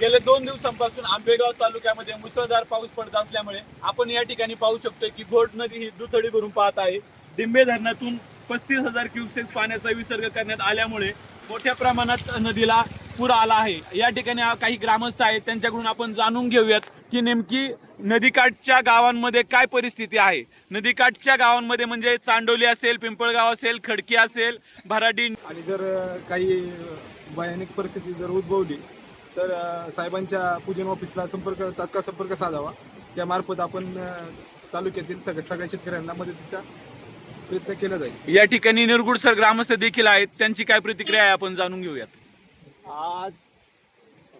गेल्या दोन दिवसांपासून आंबेगाव तालुक्यामध्ये मुसळधार पाऊस पडत असल्यामुळे आपण या ठिकाणी पाहू शकतो की घोड नदी ही दुथडी भरून पाहत आहे. डिंबे धरणातून पस्तीस हजार क्युसेक पाण्याचा विसर्ग करण्यात आल्यामुळे मोठ्या प्रमाणात नदीला पूर आला आहे. या ठिकाणी काही ग्रामस्थ आहेत त्यांच्याकडून आपण जाणून घेऊयात की नेमकी नदीकाठच्या गावांमध्ये काय परिस्थिती आहे. नदीकाठच्या गावांमध्ये म्हणजे चांडोली असेल पिंपळगाव असेल खडकी असेल भराडी आणि जर काही भयानक परिस्थिती जर उद्भवली तर साहेबांच्या पूजन ऑफिसला संपर्क तात्काळ संपर्क साधावा. त्यामार्फत आपण तालुक्यातील सगळ्या सगळ्या शेतकऱ्यांना मदतीचा प्रयत्न केला जाईल. या ठिकाणी निरगुडसर ग्रामस्थ देखील आहेत. त्यांची काय प्रतिक्रिया आहे आपण जाणून घेऊयात. आज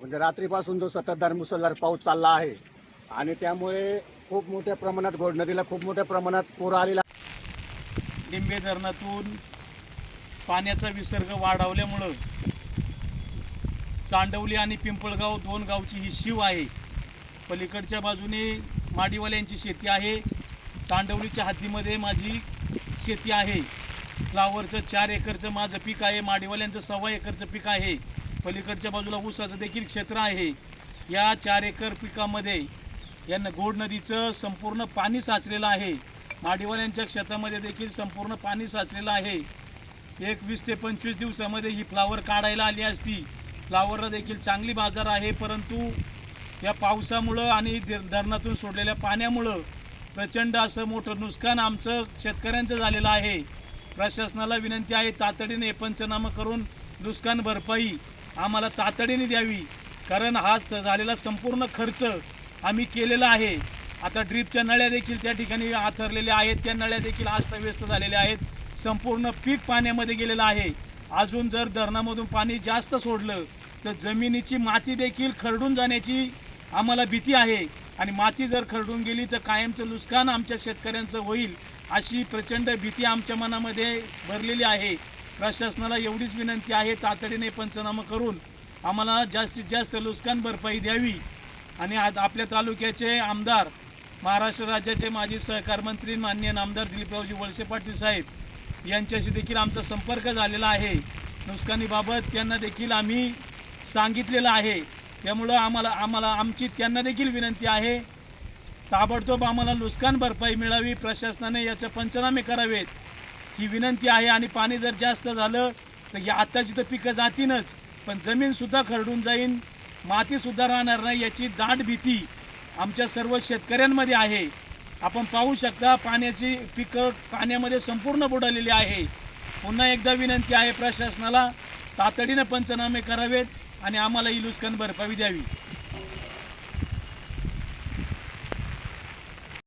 म्हणजे रात्रीपासून जो सततधार मुसळधार पाऊस चालला आहे आणि त्यामुळे खूप मोठ्या प्रमाणात घोड नदीला खूप मोठ्या प्रमाणात पूर आलेला लिंबे धरणातून पाण्याचा विसर्ग वाढवल्यामुळं चांडवली आणि पिंपळगाव दोन गावची ही शिव आहे. पलीकडच्या बाजूने माडीवाल्यांची शेती आहे. चांडवलीच्या हद्दीमध्ये माझी शेती आहे. फ्लावरचं चार एकरचं माझं पीक आहे. माडीवाल्यांचं सव्वा एकरचं पीक आहे. पलीकडच्या बाजूला ऊसाचं देखील क्षेत्र आहे. या चार एकर पिकामध्ये या गोड नदीचं संपूर्ण पाणी साचलेलं आहे. माडीवाल्यांच्या शेतामध्ये देखील संपूर्ण पाणी साचलेलं आहे. एक वीस ते पंचवीस दिवसामध्ये ही फ्लावर काढायला आली असती. फ्लावरला देखील चांगली बाजार आहे परंतु या पावसामुळं आणि धरणातून सोडलेल्या पाण्यामुळं प्रचंड असं मोठं नुकसान आमचं शेतकऱ्यांचं झालेलं आहे. प्रशासनाला विनंती आहे तातडीने पंचनामा करून नुकसान भरपाई आम्हाला तातडीने द्यावी कारण हा झालेला संपूर्ण खर्च आम्ही केलेला आहे. आता ड्रीपच्या नळ्या देखील त्या ठिकाणी आथरलेल्या आहेत त्या नळ्या देखील अस्तव्यस्त झालेल्या आहेत. संपूर्ण पीक पाण्यामध्ये गेलेलं आहे. अजून जर धरणामधून पाणी जास्त सोडलं तर जमिनीची माती देखील खरडून जाण्याची आम्हाला भीती आहे. आणि माती जर खरडून गेली तर कायमचं नुकसान आमच्या शेतकऱ्यांचं होईल अशी प्रचंड भीती आमच्या मनामध्ये भरलेली आहे. प्रशासनाला एवढीच विनंती आहे तातडीने पंचनामा करून आम्हाला जास्तीत जास्त नुकसान भरपाई द्यावी. आणि आज आपल्या तालुक्याचे आमदार महाराष्ट्र राज्याचे माजी सहकार मंत्री माननीय आमदार दिलीपरावजी वळसे पाटील साहेब यांच्याशी देखील आमचा संपर्क झालेला आहे. नुकसानीबाबत त्यांना देखील आम्ही सांगितलेलं आहे. त्यामुळं आम्हाला आम्हाला आमची त्यांना देखील विनंती आहे. ताबडतोब आम्हाला नुकसान भरपाई मिळावी प्रशासनाने याचे पंचनामे करावेत. ही विनंती आहे आणि पाणी जर जास्त झालं तर या आत्ताची तर पिकं जातीनच पण जमीनसुद्धा खरडून जाईन. मातीसुद्धा राहणार नाही याची दाट भीती आमच्या सर्व शेतकऱ्यांमध्ये आहे. आपण पाहू शकता पाण्याची पिकं पाण्यामध्ये संपूर्ण बुडालेली आहे. पुन्हा एकदा विनंती आहे प्रशासनाला तातडीनं पंचनामे करावेत. आणि आम्हाला ही नुकसान भरपाई द्यावी.